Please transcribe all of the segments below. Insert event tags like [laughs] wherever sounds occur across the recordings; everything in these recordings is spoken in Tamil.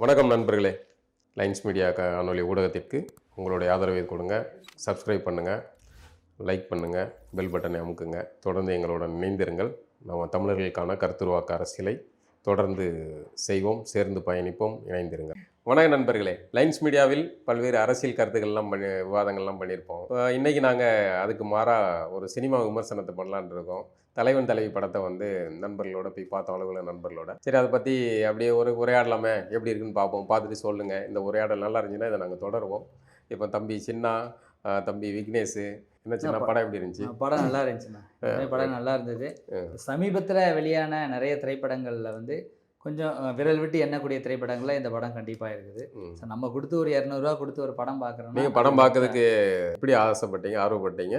வணக்கம் நண்பர்களே. லைன்ஸ் மீடியா காணொலி ஊடகத்திற்கு உங்களுடைய ஆதரவை கொடுங்க. சப்ஸ்கிரைப் பண்ணுங்கள் லைக் பண்ணுங்கள் பெல் பட்டனை அமுக்குங்க. தொடர்ந்து எங்களுடன் இணைந்திருங்கள். நம்ம தமிழர்களுக்கான கருத்துருவாக்க அரசியலை தொடர்ந்து செய்வோம் சேர்ந்து பயணிப்போம் இணைந்திருங்கள். வணக்கம் நண்பர்களே. லைன்ஸ் மீடியாவில் பல்வேறு அரசியல் கருத்துக்கள்லாம் பண்ணி விவாதங்கள்லாம் பண்ணியிருப்போம். அஹ் இன்னைக்கு நாங்கள் அதுக்கு மாறாக ஒரு சினிமா விமர்சனத்தை பண்ணலான்னு இருக்கோம். தலைவன் தலைவி படத்தை வந்து நண்பர்களோட போய் பார்த்தோம் அலுவலக நண்பர்களோட. சரி அதை பற்றி அப்படியே ஒரு உரையாடலாமே. எப்படி இருக்குன்னு பார்ப்போம். பார்த்துட்டு சொல்லுங்கள் இந்த உரையாடல் நல்லா இருந்துச்சுன்னா இதை நாங்கள் தொடருவோம். இப்போ தம்பி சின்னா தம்பி விக்னேஷ் என்ன சின்ன படம் எப்படி இருந்துச்சு? படம் நல்லா இருந்துச்சுண்ணா. படம் நல்லா இருந்தது. சமீபத்தில் வெளியான நிறைய திரைப்படங்களில் வந்து கொஞ்சம் விரல் விட்டு எண்ணக்கூடிய திரைப்படங்களில் இந்த படம் கண்டிப்பாக இருக்குது. ஸோ நம்ம கொடுத்து ஒரு இரநூறுவா கொடுத்து ஒரு படம் பார்க்குறோம் நீங்கள் படம் பார்க்கறதுக்கு எப்படி ஆசைப்பட்டீங்க ஆர்வப்பட்டீங்க?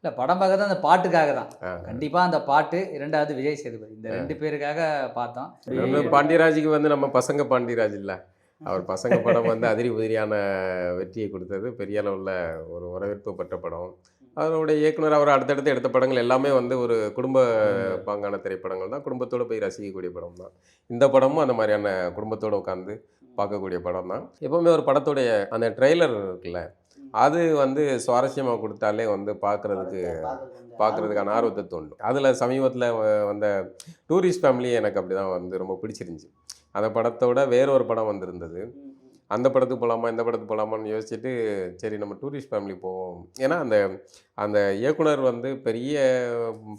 இல்லை படம் பார்க்க தான் அந்த பாட்டுக்காக தான். கண்டிப்பாக அந்த பாட்டு இரண்டாவது விஜய் சேதுபதி. இந்த ரெண்டு பேருக்காக பார்த்தோம். பாண்டியராஜுக்கு வந்து நம்ம பசங்க பாண்டியராஜ் இல்லை. அவர் பசங்க படம் வந்து அதிரி உதிரியான வெற்றியை கொடுத்தது. பெரிய அளவில் ஒரு வரவேற்பு பெற்ற படம். அதனுடைய இயக்குனர் அவர் அடுத்தடுத்து எடுத்த படங்கள் எல்லாமே வந்து ஒரு குடும்ப பாங்கான திரைப்படங்கள் தான். குடும்பத்தோடு போய் ரசிக்கக்கூடிய படம் தான். இந்த படமும் அந்த மாதிரியான குடும்பத்தோடு உட்காந்து பார்க்கக்கூடிய படம் தான். எப்போவுமே ஒரு படத்துடைய அந்த ட்ரெய்லர் இருக்குல்ல அது வந்து சுவாரஸ்யமாக கொடுத்தாலே வந்து பார்க்குறதுக்கு பார்க்குறதுக்கான ஆர்வத்தை தூண்டும். அதில் சமீபத்தில் வந்த டூரிஸ்ட் ஃபேமிலி எனக்கு அப்படி தான் வந்து ரொம்ப பிடிச்சிருந்துச்சி. அந்த படத்தோட வேற ஒரு படம் வந்திருந்தது. அந்த படத்துக்கு போகலாமா இந்த படத்துக்கு போகலாமான்னு யோசிச்சுட்டு சரி நம்ம டூரிஸ்ட் ஃபேமிலி போவோம். ஏன்னா அந்த அந்த இயக்குனர் வந்து பெரிய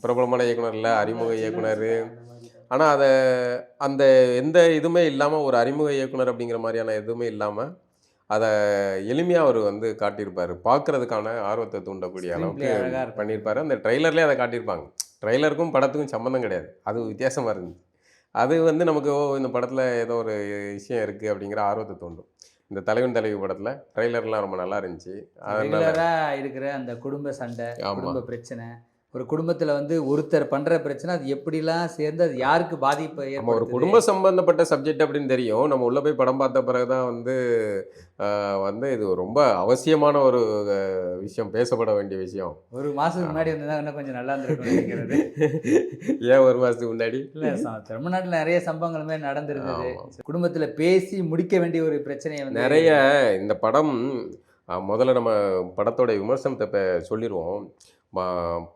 பிரபலமான இயக்குனர் இல்லை அறிமுக இயக்குனர். ஆனால் அதை அந்த எந்த இதுவுமே இல்லாமல் ஒரு அறிமுக இயக்குனர் அப்படிங்கிற மாதிரியான எதுவுமே இல்லாமல் அதை எளிமையாக அவர் வந்து காட்டியிருப்பார். பார்க்கறதுக்கான ஆர்வத்தை தூண்டக்கூடிய அளவுக்கு. பண்ணியிருப்பாரு. அந்த ட்ரெய்லர்லேயே அதை காட்டியிருப்பாங்க. ட்ரெய்லருக்கும் படத்துக்கும் சம்மந்தம் கிடையாது. அது வித்தியாசமாக இருந்துச்சு. அது வந்து நமக்கு ஓ இந்த படத்தில் ஏதோ ஒரு விஷயம் இருக்குது அப்படிங்கிற ஆர்வத்தை தூண்டும் இந்த தலைவன் தலைவி படத்தில் ட்ரெய்லர்லாம் ரொம்ப நல்லா இருந்துச்சு இருக்கிற அந்த குடும்ப சண்டை. குடும்ப பிரச்சனை ஒரு குடும்பத்தில் வந்து ஒருத்தர் பண்ணுற பிரச்சனை அது எப்படிலாம் சேர்ந்து அது யாருக்கு பாதிப்பை நம்ம ஒரு? குடும்ப சம்பந்தப்பட்ட சப்ஜெக்ட் அப்படின்னு தெரியும். நம்ம உள்ளே போய் படம் பார்த்த பிறகு தான் வந்து வந்து இது ரொம்ப அவசியமான ஒரு விஷயம் பேசப்பட வேண்டிய விஷயம். ஒரு மாதத்துக்கு முன்னாடி வந்து இன்னும் கொஞ்சம் நல்லா இருந்திருக்கும் [laughs] ஏன் ஒரு மாதத்துக்கு முன்னாடி? இல்ல தமிழ்நாட்டுல நிறைய சம்பவங்கள் மாதிரி நடந்திருந்தது. குடும்பத்துல பேசி முடிக்க வேண்டிய ஒரு பிரச்சனையை நிறைய இந்த படம் முதல்ல நம்ம படத்தோட விமர்சனத்தை இப்போ சொல்லிடுவோம்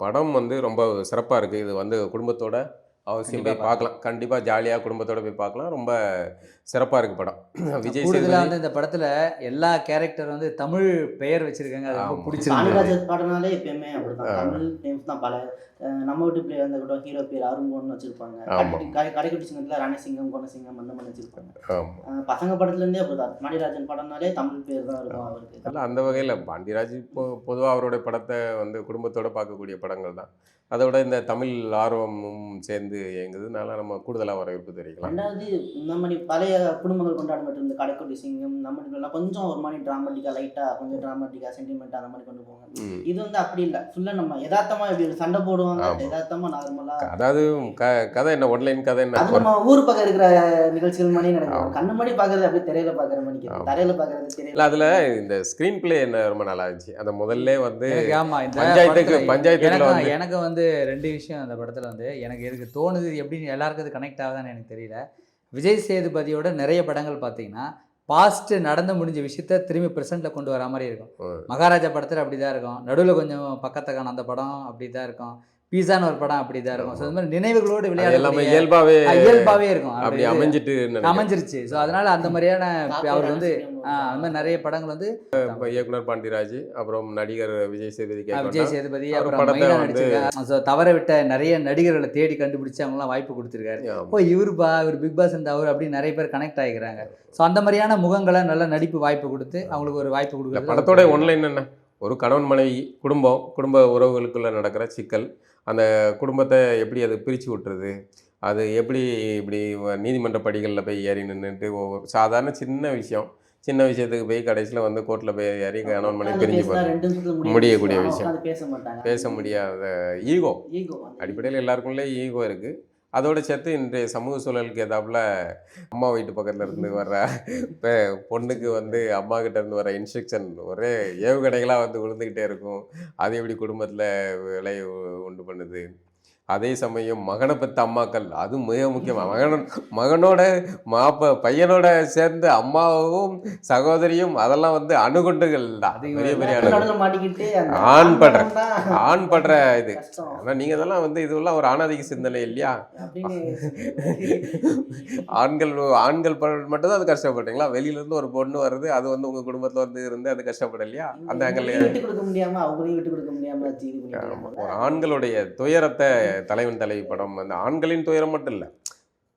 படம் வந்து ரொம்ப சிறப்பாக இருக்குது இது வந்து குடும்பத்தோட அவசியம் போய் பார்க்கலாம். கண்டிப்பாக ஜாலியாக குடும்பத்தோட போய் பார்க்கலாம். ரொம்ப சிறப்பாக இருக்குது படம். விஜய் சேதுபதி வந்து இந்த படத்துல எல்லா கேரக்டர் வந்து தமிழ் பெயர் வச்சிருக்காங்க. அது ரொம்ப. பிடிச்சிருக்கு. படம்னாலே எப்பயுமே. தமிழ் நேம்ஸ் தான். பல நம்ம வீட்டு பிள்ளை வந்து கூட ஹீரோ பேர் அருங்கோன்னு வச்சிருப்பாங்க. கடைக்குட்டி- கடை- கடைக்குட்டி சிங்கத்துல ரணசிங்கம் கொனசிங்கம் அந்த மாதிரி வச்சிருப்பாங்க. பசங்க படத்துல இருந்தே அப்படிதான். பாண்டியராஜன் படம்னாலே தமிழ் பேர் தான் இருக்கும் அவருக்கு. அல்ல அந்த வகையில் பாண்டியராஜ் இப்போ பொதுவாக அவருடைய படத்தை வந்து குடும்பத்தோட பார்க்கக்கூடிய படங்கள் தான். அதோட இந்த தமிழ் ஆர்வமும் சேர்ந்து இயங்குதுனால நம்ம கூடுதலாக வரவேற்பு தெரிவிக்கலாம். ரெண்டாவது இந்த மாதிரி பழைய குடும்பங்கள் கொண்டாடப்பட்டு இருந்த கடைக்குட்டி சிங்கம் நம்ம கொஞ்சம் ஒரு மாதிரி டிராமாட்டிக்கா லைட்டா கொஞ்சம் டிராமாட்டிக்கா சென்டிமெண்ட் அந்த மாதிரி கொண்டு போவாங்க. இது வந்து அப்படி இல்லை. ஃபுல்லா நம்ம யதார்த்தமா இப்படி சண்டை போடுவாங்க. யதார்த்தமா நார்மலா அதாவது க கதை என்ன? ஒன்லைன் கதை என்ன? நம்ம ஊர் பக்கம் இருக்கிற நிகழ்ச்சிகள் மாதிரி நடக்கும். கண்ணு மாதிரி பாக்குறது அப்படியே திரையில பாக்குற மாதிரி ஆமா. தரையில பாக்குறது திரையில. அதில் இந்த ஸ்க்ரீன் பிளே என்ன ரொம்ப நல்லா இருந்துச்சு. அந்த முதல்ல வந்து ஆமா இந்த பஞ்சாயத்துக்கு- படத்துல பஞ்சாயத்துல எனக்கு வந்து- எனக்கு வந்து ரெண்டு விஷயம் அந்த படத்துல வந்து எனக்கு எதுக்கு தோணுது எப்படி எல்லாருக்கும் அது கனெக்ட் ஆகுதான்னு எனக்கு தெரியல. விஜய் சேதுபதியோட நிறைய படங்கள் பார்த்தீங்கன்னா பாஸ்ட் நடந்து முடிஞ்ச விஷயத்த திரும்பி ப்ரெசென்ட்ல கொண்டு வர மாதிரி இருக்கும். மகாராஜா படத்துல அப்படிதான் இருக்கும். நடுவுல கொஞ்சம் பக்கத்தக்கான அந்த படம் அப்படிதான் இருக்கும். பீஸான்னு ஒரு படம் அப்படிதான் இருக்கும். ஸோ இந்த மாதிரி நினைவுகளோடு அது எல்லாமே விளையாட இயல்பாகவே இயல்பாவே இருக்கும். அப்படி அமைஞ்சிட்டு. அமைஞ்சிருச்சு. ஸோ அதனால அந்த மாதிரியான அவர் வந்து அந்த மாதிரி நிறைய படங்கள் வந்து இப்போ இயக்குனர் பாண்டியராஜ் அப்புறம் நடிகர் விஜய் சேதுபதி விஜய் சேதுபதி அப்புறம் மைனா நடிச்சிருக்காரு ஸோ தவற விட்ட நிறைய நடிகர்களை தேடி கண்டுபிடிச்சு அவங்களாம் வாய்ப்பு கொடுத்துருக்காரு. ஓ இவருப்பா இவர் பிக் பாஸ் இந்த அவர் அப்படின்னு நிறைய பேர் கனெக்ட் ஆகிக்கிறாங்க ஸோ அந்த மாதிரியான முகங்களை நல்ல நடிப்பு வாய்ப்பு கொடுத்து அவங்களுக்கு ஒரு வாய்ப்பு இல்லை கொடுக்குறது படத்தோட ஒன்லைன் என்ன ஒரு கணவன் மனைவி குடும்பம் குடும்ப உறவுகளுக்குள்ள நடக்கிற சிக்கல் அந்த குடும்பத்தை எப்படி அது பிரித்து விட்டுறது? அது எப்படி இப்படி நீதிமன்ற படிகளில் போய் ஏறி நின்றுட்டு ஒவ்வொரு சாதாரண சின்ன விஷயம். சின்ன விஷயத்துக்கு போய் கடைசியில் வந்து கோர்ட்டில் போய் ஏறி கணவன் உட்கார்ந்து பிரிஞ்சு போகிறது. முடியக்கூடிய விஷயம். பேச முடியாத ஈகோ. ஈகோ அடிப்படையில் எல்லாருக்குள்ளே ஈகோ இருக்குது அதோட சேர்த்து இன்றைய சமூக சூழலுக்கு ஏதாப்புல அம்மா வீட்டு பக்கத்துல இருந்து வர்ற இப்போ பொண்ணுக்கு வந்து அம்மா கிட்ட இருந்து வர இன்ஸ்ட்ரக்ஷன் ஒரே ஏவுகணைகளாக வந்து விழுந்துக்கிட்டே இருக்கும். அது எப்படி குடும்பத்தில் விலை உண்டு பண்ணுது? அதே சமயம் மகனை பெற்ற அம்மாக்கள் அது மிக முக்கியம். மகன மகனோட மாப்ப பையனோட சேர்ந்து அம்மாவும் சகோதரியும் அதெல்லாம் வந்து அணுகுண்டுகள் தான். பெரிய பெரிய ஆண் படுற ஆண் படுற இது. ஆனால் நீங்கள் இதெல்லாம் வந்து இதெல்லாம் ஒரு ஆணாதிக்க சிந்தனை இல்லையா? ஆண்கள் ஆண்கள் மட்டும்தான் அது கஷ்டப்பட்டீங்களா வெளியில இருந்து ஒரு பொண்ணு வருது அது வந்து உங்க குடும்பத்துல வந்து இருந்து அது கஷ்டப்படலையா? அந்த பண்ணிட்டு ஒரு ஆண்களுடைய துயரத்தை தலைவன் தலைவி படம் அந்த ஆண்களின் துயரம் மட்டும் இல்லை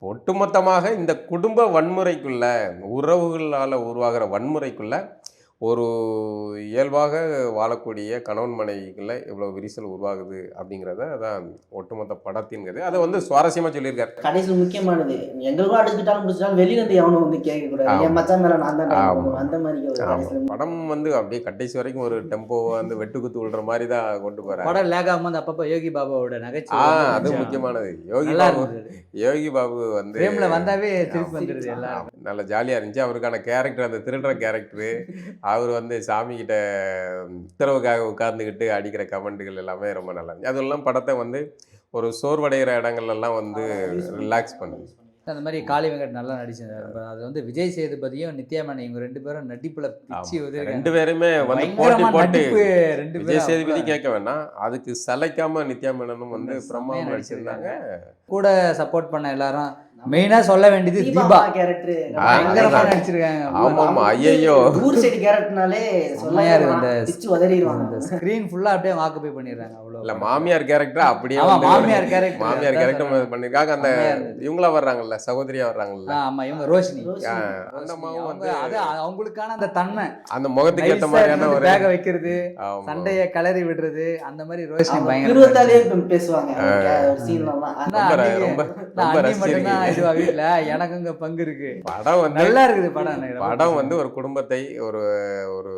ஒட்டுமொத்தமாக இந்த குடும்ப வன்முறைக்குள்ள உறவுகளால் உருவாகிற வன்முறைக்குள்ள ஒரு இயல்பாக வாழக்கூடிய கணவன் மனைவிக்குள்ள எவ்வளோ விரிசல் உருவாகுது அப்படிங்கிறத அதான் ஒட்டுமொத்த படத்தின்கிறது அதை வந்து சுவாரஸ்யமாக சொல்லியிருக்காரு. கடைசியில் முக்கியமானது. எங்களுக்கும் அடிச்சுக்கிட்டாலும் பிடிச்சிட்டாலும் வெளியில இருந்து எவனும் வந்து கேட்க கூடாது ஆமா. என் மச்சான் மேல நான் தான் அந்த மாதிரி படம் வந்து அப்படியே கடைசி வரைக்கும் ஒரு டெம்போ வந்து வெட்டு குத்து விடுற மாதிரி தான் கொண்டு போறாரு. படம் லேக் ஆகும்போது அப்பப்போ யோகி பாபாவோட நகைச்சுவை அது முக்கியமானது. யோகி நல்லா பாபு யோகி பாபு வந்து ஃப்ரேம்ல வந்தாவே திருப்பி. வந்துடுது எல்லாரும். ஆமா, நல்ல ஜாலியா இருந்துச்சு. அவருக்கான கேரக்டர் அந்த திருடுற கேரக்டர் அவர் வந்து சாமி கிட்ட உத்தரவுக்காக உட்கார்ந்துக்கிட்டு அடிக்கிற கமெண்ட்டுகள் எல்லாமே ரொம்ப நல்லா இருந்துச்சு. அதெல்லாம் படத்தை வந்து ஒரு சோர்வடைகிற இடங்கள்ல எல்லாம் வந்து ரிலாக்ஸ் பண்ணுது. அந்த மாதிரி காளி வெங்கட் நல்லா நடிச்சிருந்தாரு அது வந்து விஜய் சேதுபதியும் நித்யா மேனன் இவங்க ரெண்டு பேரும் நடிப்புல பிச்சு. உதிர்க்காங்க. ரெண்டு பேருமே வந்து போட்டி போட்டு ரெண்டு விஜய் சேதுபதி கேட்க வேணாம். அதுக்கு சளைக்காம நித்யா மேனனும் வந்து நடிச்சிருக்காங்க. நடிச்சிருந்தாங்க. கூட சப்போர்ட் பண்ண எல்லாரும் மெயினா சொல்ல வேண்டியது தீபா கேரக்டர் பயங்கரமா. நடிச்சிருக்காங்க. ஆமா ஆமா ஐயையோ. ஊர் சைடு கேரக்டர்னாலே இருக்கு அந்த ஸ்கிரீன் ஃபுல்லா அப்படியே ஆக்குபை பண்ணிடுறாங்க. இல்ல மாமியார் கேரக்டர் அப்படியே மாமியார் கேரக்டர் மாமியார் கேரக்டர் பண்ணிருக்காங்க. அந்த. இவங்களா வர்றாங்கல்ல சகோதரியா வர்றாங்கல்ல. ஆமா இவங்க ரோஷினி. அந்த அம்மாவும் வந்து அது அவங்களுக்கான அந்த தன்மை. அந்த முகத்துக்கு ஏத்த மாதிரியான ஒரு பேக வைக்கிறது. சண்டைய கிளறி விடுறது அந்த மாதிரி ரோஷினி பயங்கர பிருவத்தாலே பேசுவாங்க. ஒரு சீன்லாம் ஆனா ரொம்ப ரொம்ப ரசிச்சிருக்கீங்க. இதுவா வீட்டுல எனக்கு பங்கு இருக்கு. படம் வந்து நல்லா இருக்குது படம் படம். வந்து ஒரு குடும்பத்தை ஒரு ஒரு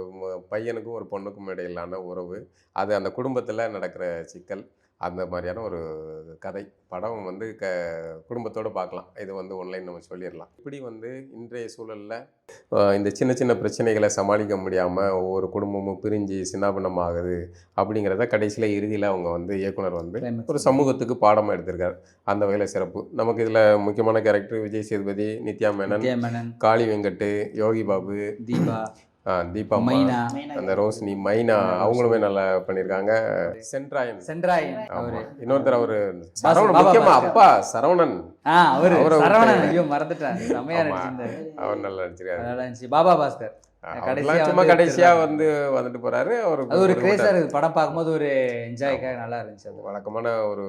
பையனுக்கும் ஒரு பொண்ணுக்கும் இடையிலான உறவு. அது அந்த குடும்பத்துல நடக்கிற சிக்கல். அந்த மாதிரியான ஒரு கதை. படம் வந்து க குடும்பத்தோடு பார்க்கலாம். இது வந்து ஒன்லைன் நம்ம சொல்லிடலாம். இப்படி வந்து இன்றைய சூழலில் இந்த சின்ன சின்ன பிரச்சனைகளை சமாளிக்க முடியாமல் ஒவ்வொரு குடும்பமும் பிரிஞ்சு சின்னாபின்னம் ஆகுது அப்படிங்கிறத கடைசியில் இறுதியில் அவங்க வந்து இயக்குனர் வந்து. ஒரு சமூகத்துக்கு பாடமாக எடுத்திருக்காரு. அந்த வகையில் சிறப்பு. நமக்கு இதில் முக்கியமான கேரக்டர் விஜய் சேதுபதி நித்யா மேனன் காளி வெங்கட் யோகி பாபு தீபா. தீபா மைனா. அந்த ரோஷினி மைனா. அவங்களுமே நல்லா பண்ணியிருக்காங்க சென்ட்ராயன் சென்ட்ராயன் அவரு. இன்னொருத்தர் அவரு சரவணன். முக்கியமா. அப்பா சரவணன். ஆ அவரு. சரவணன் ஐயோ மறந்துட்டேன். செம்மையா ஆமா. நடிச்சிருந்தாரு. அவர் நல்லா நடிச்சிருக்காரு. நல்லா இருந்துச்சு. பாபா பாஸ்கர். சும்மா கடைசியா. வந்து வந்துட்டு போறாரு. அவர் அது ஒரு கிரேஸா படம் பார்க்கும்போது ஒரு என்ஜாய்க்காக நல்லா இருந்துச்சு அது. வழக்கமான ஒரு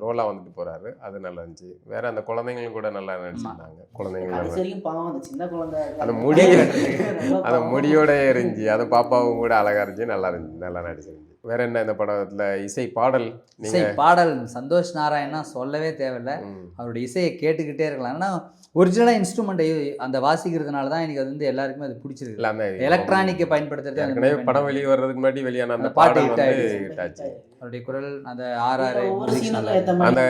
ரோலா வந்துட்டு போறாரு. அது நல்லா இருந்துச்சு. வேற அந்த குழந்தைங்களும் கூட நல்லா நடிச்சிருந்தாங்க. பாவம் அந்த சின்ன குழந்தை. அந்த முடி அந்த. முடியோட இருந்துச்சு. அந்த பாப்பாவும் கூட அழகா இருந்துச்சு. நல்லா இருந்துச்சு. நல்லா நடிச்சிருந்துச்சு. வேற என்ன இந்த படத்துல? இசை பாடல் இசை பாடல் சந்தோஷ் நாராயணா சொல்லவே தேவையில்ல. அவருடைய இசையை கேட்டுக்கிட்டே இருக்கலாம். ஏன்னா ஒரிஜினலாக இன்ஸ்ட்ருமெண்ட்டை அந்த வாசிக்கிறதுனால தான் எனக்கு அது வந்து எல்லாருக்குமே அது பிடிச்சிருக்கு. எலக்ட்ரானிக்கை பயன்படுத்துறது படம் வெளியே வர்றதுக்கு முன்னாடி வெளியான அந்த அந்த பாட்டு அவருடைய குரல் அந்த சீனுக்கும் ஏத்த அந்த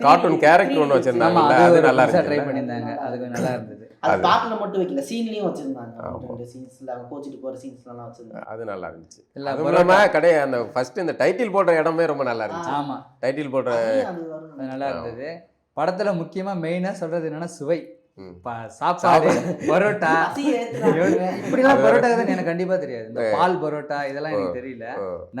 கார்ட்டூன் கேரக்டர் ஒன்று ஆமா வச்சிருந்தாங்கல்ல அது அது நல்லா புதுசா ட்ரை இருந்துச்சு பண்ணியிருந்தாங்க. அது கொஞ்சம் நல்லா இருந்தது. அது அது- பாட்டுல மட்டும் வைக்கல சீன்லயும் வச்சிருந்தாங்க. ரெண்டு சீன்ஸ்ல அவங்க கோச்சிட்டு போற சீன்ஸ்லாம் வச்சிருந்தாங்க. அது நல்லா இருந்துச்சு. இல்ல அதுவும் பரோட்டா. இல்லாம கடை அந்த ஃபர்ஸ்ட் இந்த டைட்டில் போடுற இடமே ரொம்ப நல்லா இருந்துச்சு. ஆமா. டைட்டில் போடுற அது அது நல்லா இருந்தது. படத்துல முக்கியமா மெயினா சொல்றது என்னன்னா சுவை. சாப்பாடு பரோட்டா. [laughs] இப்படிலாம் பரோட்டா தான் எனக்கு கண்டிப்பா தெரியாது. இந்த பால் பரோட்டா இதெல்லாம் எனக்கு தெரியல.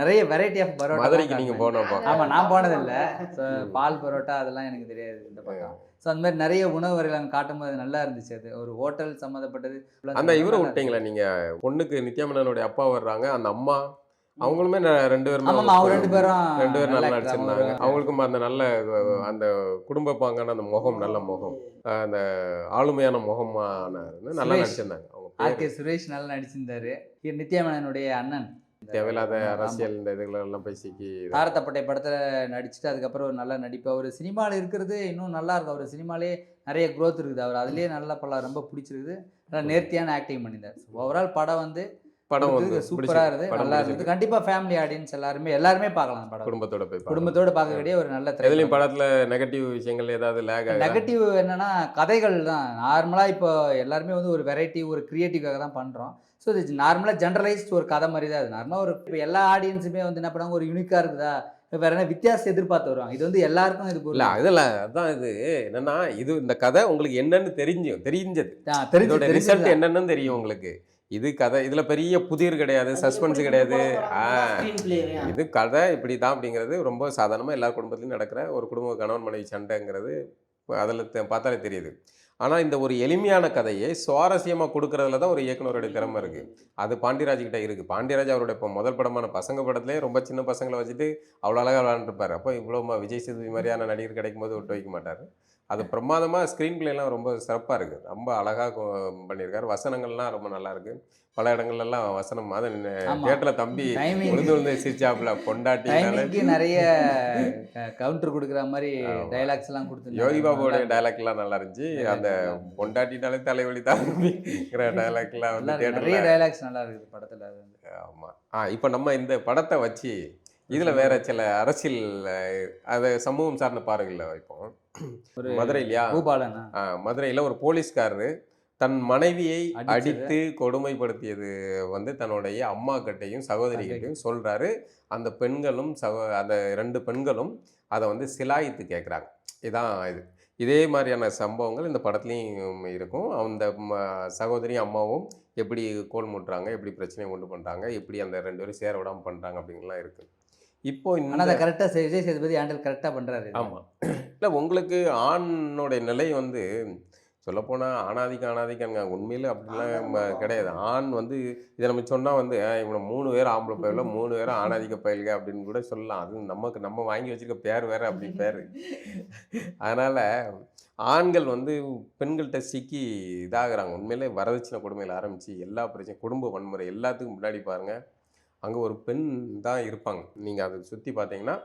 நிறைய வெரைட்டி ஆஃப் பரோட்டா மதுரைக்கு நீங்க போனப்போ. ஆமா நான் போனதில்ல. ஸோ பால் பரோட்டா அதெல்லாம் எனக்கு தெரியாது இந்த பக்கம். ஸோ அந்த மாதிரி நிறைய உணவு வகைகள் அங்கே காட்டும்போது நல்லா இருந்துச்சு. அது ஒரு ஹோட்டல் சம்மந்தப்பட்டது. அந்த இவரை விட்டீங்களா நீங்க? பொண்ணுக்கு நித்யாமேனனுடைய அப்பா வர்றாங்க. அந்த அம்மா அவங்களுமே ரெண்டு பேருமே அவங்க ரெண்டு பேரும் ரெண்டு பேரும் நல்லா. நடிச்சிருந்தாங்க. அவங்க- அவங்களுக்கும் அந்த நல்ல அந்த குடும்ப பாங்கான அந்த முகம் நல்ல முகம். அந்த ஆளுமையான முகமான நல்லா. நடிச்சிருந்தாங்க. அவங்க ஆர் பேரு. கே சுரேஷ் நல்லா நடிச்சிருந்தாரு. நித்யாமேனனுடைய அண்ணன். தேவையில்லாத. அரசியல் இந்த இதுகளெல்லாம் பேசிக்கி தாரத்தப்பட்டை படத்தில் நடிச்சுட்டு அதுக்கப்புறம் ஒரு நல்ல நடிப்பு. அவர் சினிமாவில் இருக்கிறது இன்னும் நல்லா இருக்கு அவர் சினிமாலே நிறைய growth இருக்குது. அவர் அதுலேயே நல்ல படம் ரொம்ப பிடிச்சிருக்குது. நல்லா நேர்த்தியான ஆக்டிங் பண்ணியிருந்தார். ஓவரால் படம் வந்து படம் வந்து சூப்பராக இருந்தது. படம் நல்லா. இருந்தது. கண்டிப்பாக ஃபேமிலி ஆடியன்ஸ் எல்லாருமே எல்லாருமே பார்க்கலாம் படம். குடும்பத்தோட போய். குடும்பத்தோடு பார்க்கக்கூடிய ஒரு நல்ல எதுலயும் படத்துல நெகட்டிவ் விஷயங்கள் ஏதாவது லேக் நெகட்டிவ் என்னன்னா கதைகள் தான். நார்மலாக இப்போ எல்லாருமே வந்து ஒரு வெரைட்டி ஒரு கிரியேட்டிவாக தான் பண்ணுறோம் ஸோ இது நார்மலாக ஜென்ரலைஸ்ட் ஒரு கதை மாதிரி தான். அது நார்மலாக ஒரு இப்போ எல்லா ஆடியன்ஸுமே வந்து என்ன பண்ணுவாங்க? ஒரு யூனிக்காக இருக்குதா? வேற என்ன வித்தியாசம் எதிர்பார்த்து வருவாங்க? இது வந்து எல்லாருக்கும் இது இல்ல அதில் அதான் இது. என்னன்னா இது இந்த கதை உங்களுக்கு என்னன்னு தெரிஞ்சு தெரிஞ்சது. இதோட ரிசல்ட் என்னன்னு தெரியும் உங்களுக்கு. இது கதை இதுல பெரிய புதிர் கிடையாது சஸ்பென்ஸ் கிடையாது. இது கதை இப்படி தான் அப்படிங்கிறது ரொம்ப சாதாரணமாக எல்லா குடும்பத்திலையும் நடக்கிற ஒரு குடும்ப கணவன் மனைவி சண்டைங்கிறது அதில் பார்த்தாலே தெரியுது. ஆனால் இந்த ஒரு எளிமையான கதையை சுவாரஸ்யமாக கொடுக்கறதுல தான் ஒரு இயக்குனருடைய திறமை இருக்குது அது பாண்டியராஜ் கிட்ட இருக்குது பாண்டியராஜ் அவருடைய இப்போ முதல் படமான பசங்க படத்துலேயே ரொம்ப சின்ன பசங்களை வச்சுட்டு அவ்வளோ அழகாக விளாண்டுருப்பார் அப்போ இவ்வளோ விஜய் சேதுபதி மாதிரியான நடிகர் கிடைக்கும் போது விட்டு வைக்க மாட்டார். அது பிரமாதமாக ஸ்க்ரீன் பிளேலாம் ரொம்ப சிறப்பாக இருக்குது ரொம்ப அழகாக பண்ணியிருக்காரு வசனங்கள்லாம் ரொம்ப நல்லா இருக்கு பல இடங்கள்லாம் வசனம் அதை ஆமா. தியேட்டரில் தம்பி டைமிங் விழுந்து விழுந்து சிரிச்சாப்புல டைமிங்க்கு நிறைய கவுண்டர் கொடுக்குற மாதிரி. டைலாக்ஸ் எல்லாம் கொடுத்து யோகி பாபுவோட டைலாக்லாம் நல்லா இருந்துச்சு அந்த. பொண்டாட்டினாலே தலைவலி தம்பிங்கிற டைலாக்லாம் வந்து நிறைய டைலாக்ஸ் நல்லா இருக்குது படத்துல. ஆமாம் ஆ இப்போ நம்ம இந்த படத்தை வச்சு இதில் வேற சில அரசியல் அது சமூகம் சார்ந்த பார்வைகளில் வைப்போம். மதுரையிலையா? பூபாலனா? மதுரையில் ஒரு போலீஸ்காரரு தன் மனைவியை. அடித்து கொடுமைப்படுத்தியது வந்து தன்னுடைய அம்மா கிட்டையும் சகோதரி கிட்டையும் சொல்றாரு. அந்த பெண்களும் சகோ அந்த ரெண்டு பெண்களும் அதை வந்து சிலாயித்து கேட்குறாங்க இதான் இது. இதே மாதிரியான சம்பவங்கள் இந்த படத்துலையும் இருக்கும். அந்த சகோதரியும் அம்மாவும் எப்படி கோல் மூட்டுறாங்க எப்படி பிரச்சனையை உண்டு பண்ணுறாங்க எப்படி அந்த ரெண்டு பேரும் சேர விடாமல் பண்ணுறாங்க அப்படிங்கலாம் இருக்கு. இப்போ ஆனா இந்த அதை கரெக்டா விஜய் சேதுபதி ஹேண்டில் கரெக்டா பண்றாரு இது. ஆமாம் இல்லை உங்களுக்கு ஆணுடைய நிலை வந்து சொல்லப்போனால் ஆணாதிக்க ஆணாதிக்கங்க உண்மையில் அப்படிலாம் கிடையாது. ஆண் வந்து இதை நம்ம சொன்னால் வந்து "ஆ, இவனை மூணு பேர் ஆம்பளை பயில மூணு பேரும் ஆணாதிக்க பயிலுங்க அப்படின்னு கூட சொல்லலாம். அது நமக்கு நம்ம வாங்கி வச்சிருக்க பேர் வேற அப்படி பேர். அதனால் ஆண்கள் வந்து பெண்கள்கிட்ட சிக்கி இதாகிறாங்க. உண்மையிலே வரதட்சணை கொடுமையில் ஆரம்பித்து எல்லா பிரச்சனையும் குடும்ப வன்முறை எல்லாத்துக்கும் முன்னாடி பாருங்கள் அங்கே ஒரு பெண் தான் இருப்பாங்க. நீங்கள் அதை சுற்றி பார்த்தீங்கன்னா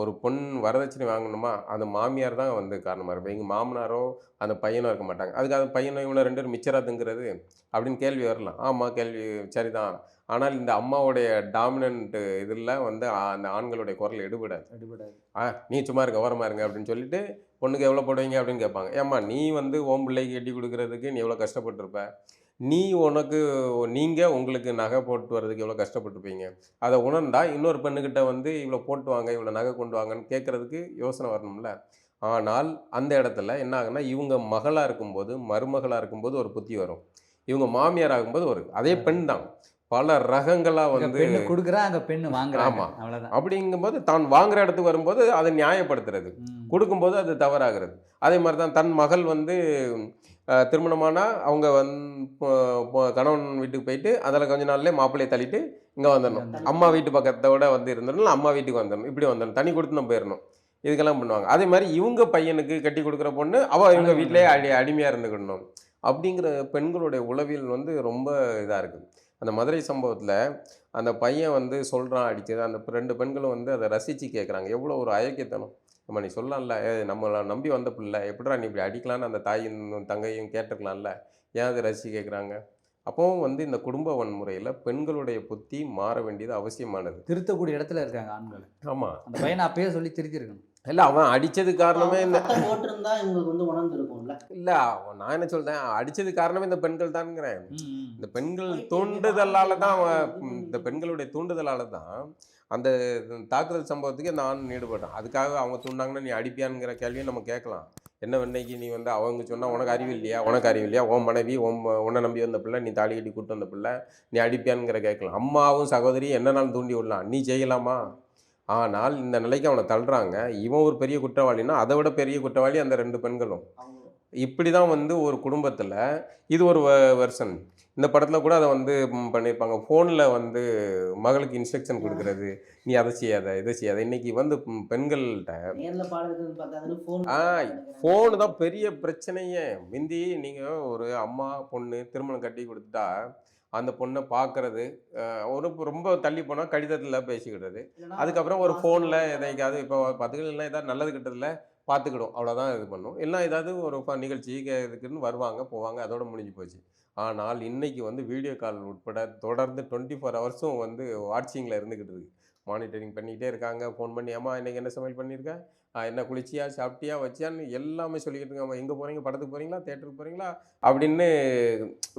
ஒரு பொண் வரதட்சணை வாங்கணுமா? அந்த மாமியார் தான் வந்து காரணமாக இருப்பேன் எங்கள் மாமனாரோ அந்த பையனோ இருக்க மாட்டாங்க. அதுக்கு அது பையனோ இவனோ ரெண்டு பேரும் மிச்சராதுங்கிறது அப்படின்னு கேள்வி வரலாம். ஆமாம் கேள்வி சரிதான். ஆனால் இந்த அம்மாவுடைய டாமினன்ட் இதில் வந்து அந்த ஆண்களுடைய குரல் எடுபடாது. அடிபடாது ஆ நீ சும்மா இருக்க ஓரமாக இருங்க அப்படின்னு சொல்லிட்டு பொண்ணுக்கு எவ்வளோ போடுவீங்க? அப்படின்னு கேட்பாங்க. ஏம்மா நீ வந்து ஓம் பிள்ளைக்கு கட்டி கொடுக்கறதுக்கு நீ எவ்வளோ கஷ்டப்பட்டிருப்ப? நீ உனக்கு நீங்கள் உங்களுக்கு நகை போட்டு வர்றதுக்கு எவ்வளோ கஷ்டப்பட்டிருப்பீங்க? அதை உணர்ந்தா இன்னொரு பெண்ணுக்கிட்ட வந்து இவ்வளோ போட்டு வாங்க இவ்வளோ நகை கொண்டு வாங்கன்னு கேட்குறதுக்கு யோசனை வரணும்ல. ஆனால் அந்த இடத்துல என்ன ஆகுன்னா இவங்க மகளாக இருக்கும்போது மருமகளாக இருக்கும்போது ஒரு புத்தி வரும். இவங்க மாமியார் ஆகும்போது ஒரு அதே பெண் தான். பல ரகங்களாக வந்து பெண்ணு குடுக்குறா அங்க பெண்ணு வாங்குறாங்க. ஆமா. அவ்வளவுதான். அப்படிங்கும்போது தான் வாங்குற இடத்துக்கு வரும்போது அதை நியாயப்படுத்துறது. கொடுக்கும்போது அது தவறாகிறது. அதே மாதிரி தான் தன் மகள் வந்து அஹ், திருமணமானா அவங்க வந் கணவன் வீட்டுக்கு போயிட்டு அதில் கொஞ்ச நாள்லயே மாப்பிள்ளையை தள்ளிட்டு இங்கே வந்துடணும். அம்மா வீட்டு பக்கத்தோட வந்து இருந்துடணும் அம்மா வீட்டுக்கு வந்துடணும் இப்படி வந்துடணும் தனி கொடுத்து நம்ம போயிடணும் இதுக்கெல்லாம் பண்ணுவாங்க. அதே மாதிரி இவங்க பையனுக்கு கட்டி கொடுக்குற பொண்ணு அவள் இவங்க வீட்டிலேயே அடி அடிமையாக இருந்துக்கிடணும் அப்படிங்கிற பெண்களுடைய உளவியல் வந்து ரொம்ப இதாக இருக்குது அந்த மதுரை சம்பவத்தில் அந்த பையன் வந்து சொல்கிறான் அடிச்சது. அந்த ரெண்டு பெண்களும் வந்து அதை ரசித்து கேட்குறாங்க எவ்வளோ ஒரு அயோக்கியத்தனம். நம்ம நீ சொல்லலாம்ல ஏ நம்மளை நம்பி வந்த பிள்ளை எப்படிடா நீ இப்படி அடிக்கலான்னு அந்த தாயும் தங்கையும் கேட்டிருக்கலாம்ல? ஏன் அதை ரசித்து கேட்குறாங்க அப்போவும் வந்து இந்த குடும்ப வன்முறையில் பெண்களுடைய புத்தி மாற வேண்டியது அவசியமானது. திருத்தக்கூடிய இடத்துல இருக்காங்க ஆண்கள். ஆமாம் அந்த பையனை அப்பயே சொல்லி திருத்திருக்கணும். இல்லை அவன் அடித்தது காரணமே இந்த போட்டிருந்தா இவங்களுக்கு வந்து உணர்ந்து இருக்கும்ல இல்லை நான் என்ன சொல்றேன்? அடித்தது காரணமே இந்த பெண்கள் தான்ங்கிறேன். இந்த பெண்கள் தூண்டுதலால தான் இந்த பெண்களுடைய தூண்டுதலால தான் அந்த தாக்குதல் சம்பவத்துக்கு அந்த ஆண் ஈடுபட்டான் அதுக்காக அவங்க தூண்டாங்கன்னா நீ அடிப்பியாங்கிற கேள்வியை நம்ம கேட்கலாம். என்ன வெண்ணைக்கு நீ வந்து அவங்க சொன்னா உனக்கு அறிவு இல்லையா? உனக்கு அறிவு இல்லையா? உன் மனைவி உன் உன்னை நம்பி வந்த பிள்ளை நீ தாலி கட்டி கூட்டு வந்த பிள்ளை நீ அடிப்பியாங்கிற கேட்கலாம். அம்மாவும் சகோதரியும் என்ன நாள் தூண்டி விடலாம். நீ செய்யலாமா? ஆனால் இந்த நிலைக்கு அவனை தள்ளுறாங்க. இவன் ஒரு பெரிய குற்றவாளின்னா அதை விட பெரிய குற்றவாளி அந்த ரெண்டு பெண்களும். இப்படி தான் வந்து ஒரு குடும்பத்தில் இது ஒரு வெர்ஷன். இந்த படத்தில் கூட அதை வந்து பண்ணியிருப்பாங்க ஃபோனில் வந்து மகளுக்கு இன்ஸ்ட்ரக்ஷன் கொடுக்கறது நீ அதை செய்யாத இதை செய்யாத. இன்னைக்கு வந்து பெண்கள்கிட்ட ஆ, ஃபோனு தான் பெரிய பிரச்சனையே. முந்தி நீங்கள் ஒரு அம்மா பொண்ணு திருமணம் கட்டி கொடுத்துட்டா அந்த பொண்ணை பார்க்கறது ஒரு ரொம்ப தள்ளி போனால் கடிதத்தில் பேசிக்கிடுறது அதுக்கப்புறம் ஒரு ஃபோனில் எதைக்காவது இப்போ பத்துக்கலாம் ஏதாவது நல்லது கிட்டதில் பார்த்துக்கிடும். அவ்வளோதான் இது பண்ணும். எல்லாம் ஏதாவது ஒரு ப- நிகழ்ச்சி இதுக்குன்னு வருவாங்க போவாங்க அதோட முடிஞ்சு போச்சு. ஆனால் இன்றைக்கி வந்து வீடியோ கால் உட்பட தொடர்ந்து டுவெண்ட்டி ஃபோர் ஹவர்ஸும் வந்து வாட்சிங்கில் இருந்துக்கிட்டு இருக்கு. மானிட்டரிங் பண்ணிக்கிட்டே இருக்காங்க. ஃபோன் பண்ணி அம்மா இன்றைக்கி என்ன சமையல் பண்ணியிருக்கேன் என்ன குளிச்சியா சாப்பிட்டியா வச்சியான்னு எல்லாமே சொல்லிக்கிட்டு இருக்காங்க. எங்கே போகிறீங்க படத்துக்கு போகிறீங்களா தேட்டருக்கு போகிறீங்களா அப்படின்னு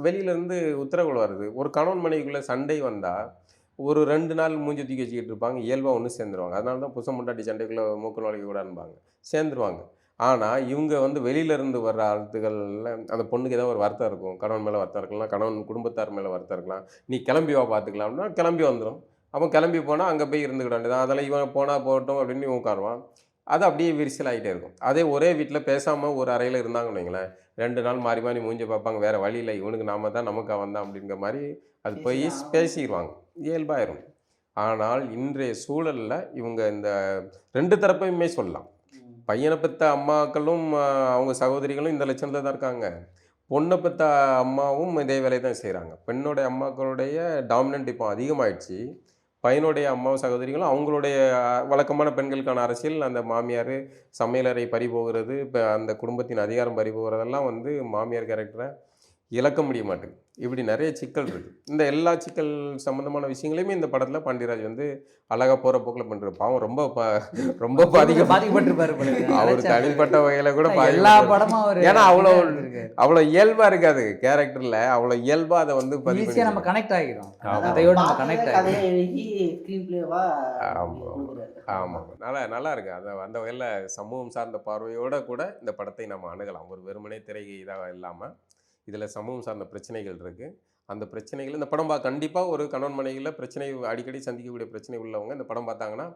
வெளியிலேருந்து உத்தரவுகள் வருது. ஒரு கணவன் மனைவிக்குள்ளே சண்டை வந்தால் ஒரு ரெண்டு நாள் மூஞ்சி தூக்கி வச்சுக்கிட்டு இருப்பாங்க. இயல்பாக ஒன்று சேர்ந்துருவாங்க. அதனால தான் புசம் முண்டாட்டி சண்டைக்குள்ளே மூக்கு நுழைக்க கூடாதுன்பாங்க. சேர்ந்துருவாங்க. ஆனால் இவங்க வந்து வெளியில இருந்து வர்ற ஆழ்த்துகளில் அந்த பொண்ணுக்கு ஏதோ ஒரு வருத்தம் இருக்கும். கணவன் மேலே வருத்தம் இருக்கலாம். கணவன் குடும்பத்தார் மேலே வருத்தம் இருக்கலாம். நீ கிளம்பி வா பார்த்துக்கலாம்னா கிளம்பி வந்துடும் அவன் கிளம்பி போனால் அங்கே போய் இருந்துக்கிட வேண்டியதான் அதெல்லாம் இவன் போனால் போகட்டும் அப்படின்னு உட்காருவான். அது அப்படியே விரிசல் ஆகிட்டே இருக்கும். அதே ஒரே வீட்டில் பேசாமல் ஒரு அறையில் இருந்தாங்கன்னு வைங்களேன். ரெண்டு நாள் மாறி மாறி மூஞ்சி பார்ப்பாங்க. வேறு வழி இல்லை. இவனுக்கு நாம தான் நமக்கு அவன் தான் அப்படிங்கிற மாதிரி அது போய் பேசிடுவாங்க. இயல்பாயிரும். ஆனால் இன்றைய சூழலில் இவங்க இந்த ரெண்டு தரப்பையுமே சொல்லலாம். பையனை பெற்ற அம்மாக்களும் அவங்க சகோதரிகளும் இந்த லட்சணத்தில் தான் இருக்காங்க. பொண்ணை பெற்ற அம்மாவும் இதே வேலையை தான் செய்கிறாங்க பெண்ணுடைய அம்மாக்களுடைய டாமினன்ட் இப்போ அதிகமாகிடுச்சு பையனுடைய அம்மாவும் சகோதரிகளும் அவங்களுடைய வழக்கமான பெண்களுக்கான அரசியல் அந்த மாமியார் சமையலறை பறி போகிறது இப்போ அந்த குடும்பத்தின் அதிகாரம் பறி போகிறதெல்லாம் வந்து மாமியார் கேரக்டரை இழக்க முடிய மாட்டேங்குது. இப்படி நிறைய சிக்கல் இருக்குது இந்த எல்லா சிக்கல் சம்மந்தமான விஷயங்களையுமே இந்த படத்தில் பாண்டியராஜ் வந்து அழகாக போகிற போக்கில் பண்ணுறாரு பாவம் ரொம்ப ப ரொம்ப பாதிக்க பாதிக்கப்பட்டிருப்பாரு. அவர் தனிப்பட்ட வகையில் கூட எல்லா. படமும் அவர் ஏன்னா அவ்வளோ. அவ்வளோ இயல்பாக இருக்காது கேரக்டரில். அவ்வளோ இயல்பாக அதை வந்து பதிவு ஈஸியா நம்ம பண்ணி கனெக்ட் ஆகிடும் ஆமா. கதையோட நம்ம கனெக்ட் ஆமா. ஆமாம் நல்லா நல்லா இருக்கு. அந்த அந்த வகையில் சமூகம் சார்ந்த பார்வையோட கூட இந்த படத்தை நம்ம அணுகலாம். ஒரு வெறுமனே திரை இதாக இல்லாமல் இதில் சமூகம் சார்ந்த பிரச்சனைகள் இருக்குது அந்த பிரச்சனைகள் இந்த படம் பா கண்டிப்பாக ஒரு கணவன் மனைவியில் பிரச்சனை அடிக்கடி சந்திக்கக்கூடிய பிரச்சனை உள்ளவங்க இந்த படம் பார்த்தாங்கன்னா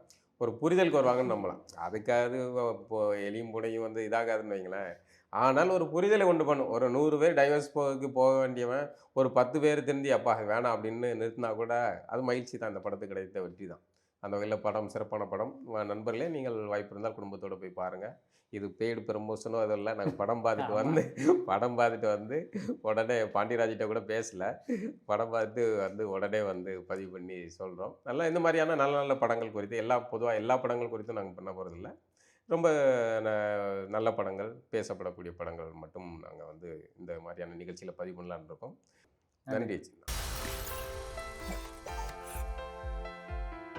ஒரு புரிதலுக்கு வருவாங்கன்னு நம்பலாம். அதுக்காவது இப்போ எலியும் புனையும் வந்து இதாகாதுன்னு வைங்களேன். ஆனால் ஒரு புரிதலை கொண்டு பண்ணும். ஒரு நூறு பேர் டைவர்ஸ் போக்கு போக வேண்டியவன் ஒரு பத்து பேர் திருந்தி அப்பா வேணாம் அப்படின்னு நிறுத்தினா கூட அது மகிழ்ச்சி தான். இந்த படத்துக்கு கிடைத்த வெற்றி தான். அந்த வகையில் படம் சிறப்பான படம். நண்பர்களே நீங்கள் வாய்ப்பு இருந்தால் குடும்பத்தோட போய் பாருங்கள் இது பெய்டு ப்ரமோஷனோ அதெல்லாம் நாங்கள் படம் பார்த்துட்டு வந்து படம் பார்த்துட்டு வந்து உடனே பாண்டியராஜிட்ட கூட பேசல. படம் பார்த்து வந்து உடனே வந்து பதிவு பண்ணி சொல்கிறோம் நல்லா இந்த மாதிரியான நல்ல நல்ல படங்கள் குறித்து எல்லா பொதுவாக எல்லா படங்கள் குறித்தும் நாங்கள் பண்ண போகிறதில்ல ரொம்ப ந- நல்ல படங்கள் பேசப்படக்கூடிய படங்கள் மட்டும் நாங்கள் வந்து இந்த மாதிரியான நிகழ்ச்சியில் பதிவு பண்ணலான்னு இருக்கோம். நன்றி